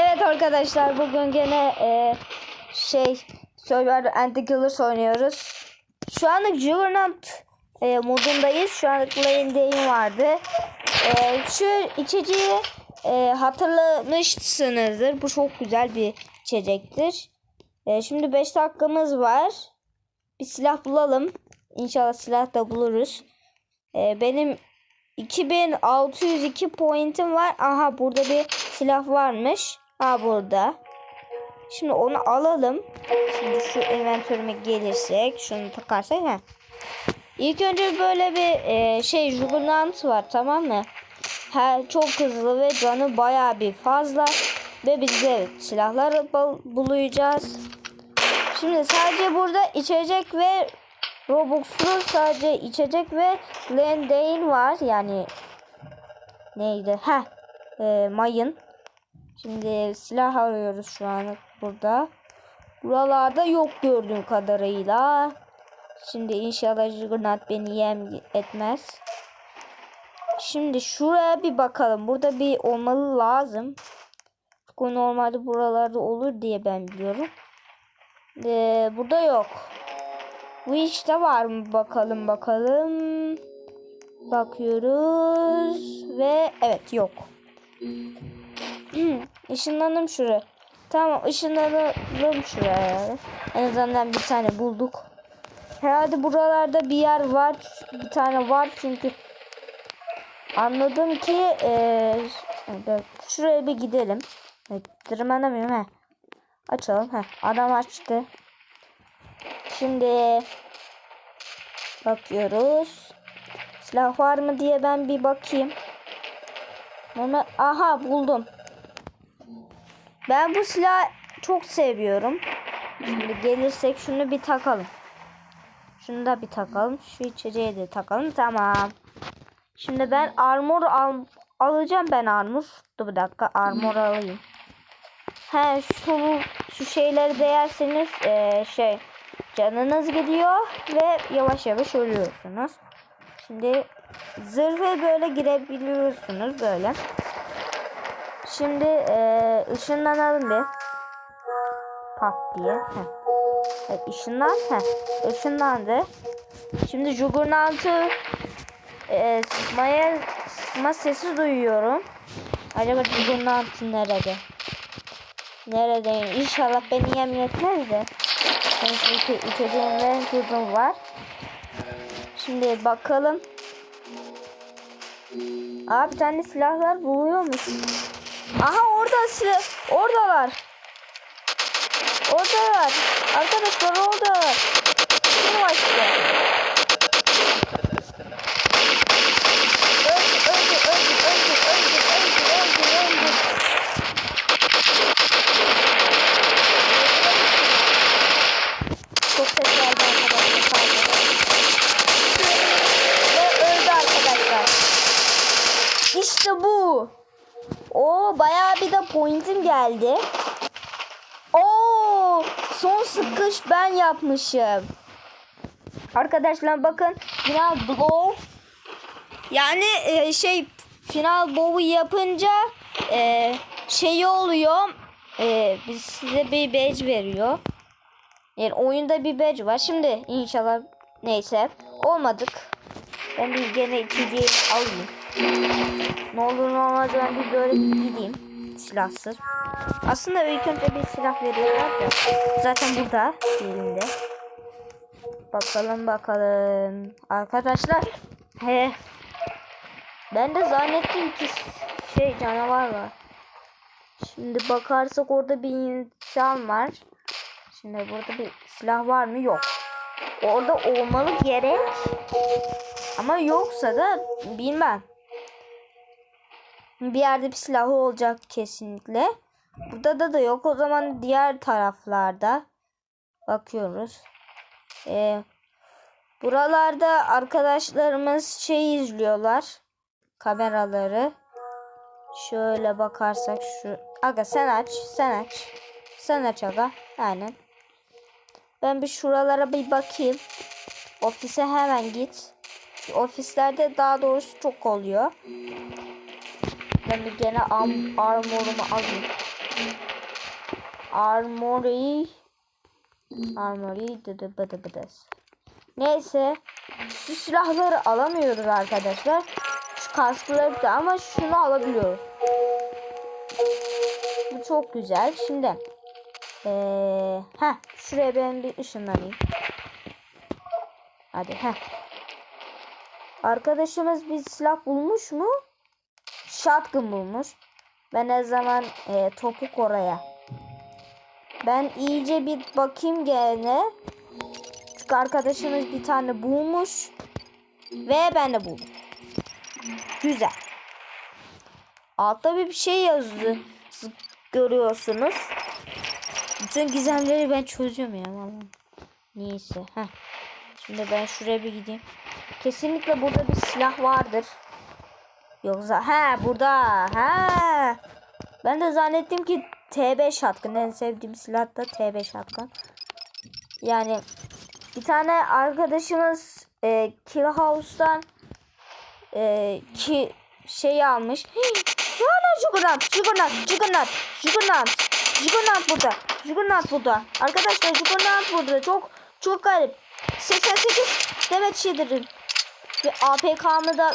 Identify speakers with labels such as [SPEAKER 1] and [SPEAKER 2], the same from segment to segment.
[SPEAKER 1] Evet arkadaşlar bugün gene e, şey Survivor Anti-Killers oynuyoruz. Şu anlık Juggernaut e, modundayız. Şu anlık Lane Dane vardı. E, şu içeceği e, hatırlamışsınızdır. Bu çok güzel bir içecektir. E, şimdi 5 dakikamız var. Bir silah bulalım. İnşallah silah da buluruz. E, benim 2602 pointim var. Aha burada bir silah varmış. Ha burada. Şimdi onu alalım. Şimdi şu inventörüme gelirsek şunu takarsak ha. İlk önce böyle bir e, şey Juggernaut var tamam mı? Ha, çok hızlı ve canı bayağı bir fazla. Ve biz de silahlar bul- bulacağız. Şimdi sadece burada içecek ve Robux'lu sadece içecek ve Landane var. Yani neydi? Ha, e, mayın. Şimdi silah arıyoruz şu an burada. Buralarda yok gördüğüm kadarıyla. Şimdi inşallah Juggernaut beni yem etmez. Şimdi şuraya bir bakalım. Burada bir olmalı lazım. Çünkü normalde buralarda olur diye ben biliyorum. Ee, burada yok. Bu işte var mı bakalım bakalım. Bakıyoruz ve evet yok. Işınlandım şuraya. Tamam ışınlanalım şuraya. En azından bir tane bulduk. Herhalde buralarda bir yer var. Bir tane var çünkü anladım ki ee, şuraya bir gidelim. Evet, tırmanamıyorum he. Açalım he. Adam açtı. Şimdi bakıyoruz. Silah var mı diye ben bir bakayım. Aha buldum. Ben bu silahı çok seviyorum. Şimdi gelirsek şunu bir takalım. Şunu da bir takalım. Şu içeceği de takalım. Tamam. Şimdi ben armor al alacağım ben armor. Dur bir dakika armor alayım. He şu şu şeyleri değerseniz ee, şey canınız gidiyor ve yavaş yavaş ölüyorsunuz. Şimdi zırhı böyle girebiliyorsunuz böyle. Şimdi e, ışınlanalım bir. Pat diye. Heh. Evet, ışınlan. Heh. Işınlandı. Şimdi Juggernaut'u e, sıkmaya sıkma sesi duyuyorum. Acaba Juggernaut nerede? Nerede? İnşallah beni yemin etmez de. Çünkü içeceğim ve hızım var. Şimdi bakalım. Abi bir tane silahlar buluyormuş. Aha orada silah. Oradalar. Oradalar. Arkadaşlar oradalar. Kim açtı? Öldü, öldü, öldü, öldü, öldü, öldü, öldü, öldü. Çok ses geldi arkadaşlar. pardon. Ve öldü arkadaşlar. İşte bu. O bayağı bir de pointim geldi. Oo son sıkış ben yapmışım. Arkadaşlar bakın final blow yani e, şey final blow'u yapınca e, şey oluyor e, biz size bir badge veriyor. Yani oyunda bir badge var. Şimdi inşallah neyse olmadık. Ben bir gene içeceği alayım. Ne olur ne olmaz ben bir böyle gideyim. Silahsız. Aslında ilk önce bir silah veriyorlar da. Zaten burada elinde. Bakalım bakalım. Arkadaşlar. He. Ben de zannettim ki şey canavar var. Şimdi bakarsak orada bir insan var. Şimdi burada bir silah var mı? Yok. Orada olmalı gerek. Ama yoksa da bilmem. Bir yerde bir silahı olacak kesinlikle. Burada da da yok. O zaman diğer taraflarda bakıyoruz. Ee, buralarda arkadaşlarımız şey izliyorlar. Kameraları. Şöyle bakarsak şu. Aga sen aç. Sen aç. Sen aç aga. Aynen. Ben bir şuralara bir bakayım. Ofise hemen git. Ofislerde daha doğrusu çok oluyor. Ben bir gene am armorumu alayım. Armory Armory dıdı bıdı bıdıs. Neyse. Şu silahları alamıyoruz arkadaşlar. Şu kaskları da ama şunu alabiliyoruz. Bu çok güzel. Şimdi ee, heh, şuraya ben bir ışınlanayım. Hadi heh. Arkadaşımız bir silah bulmuş mu? shotgun bulmuş. Ben her zaman e, topuk oraya. Ben iyice bir bakayım gene. Çünkü arkadaşımız bir tane bulmuş. Ve ben de buldum. Güzel. Altta bir şey yazdı. Görüyorsunuz. Bütün gizemleri ben çözüyorum ya vallahi. Neyse. Heh. Şimdi ben şuraya bir gideyim. Kesinlikle burada bir silah vardır. Yoksa he burada he. Ben de zannettim ki TB şatkan en sevdiğim silah da TB şatkan. Yani bir tane arkadaşımız e, Kill House'dan e, ki şey almış. Hala Juggernaut, Juggernaut, Juggernaut, Juggernaut, Juggernaut burada, Juggernaut burada. Arkadaşlar Juggernaut burada çok çok garip. 88 demet şeydirim. Ve APK'mı da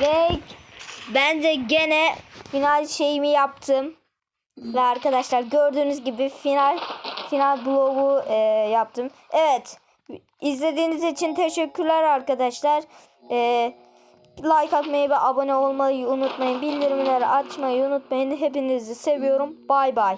[SPEAKER 1] Ve bence gene final şeyimi yaptım. Ve arkadaşlar gördüğünüz gibi final final blogu e, yaptım. Evet. İzlediğiniz için teşekkürler arkadaşlar. Ee, like atmayı ve abone olmayı unutmayın. Bildirimleri açmayı unutmayın. Hepinizi seviyorum. Bay bay.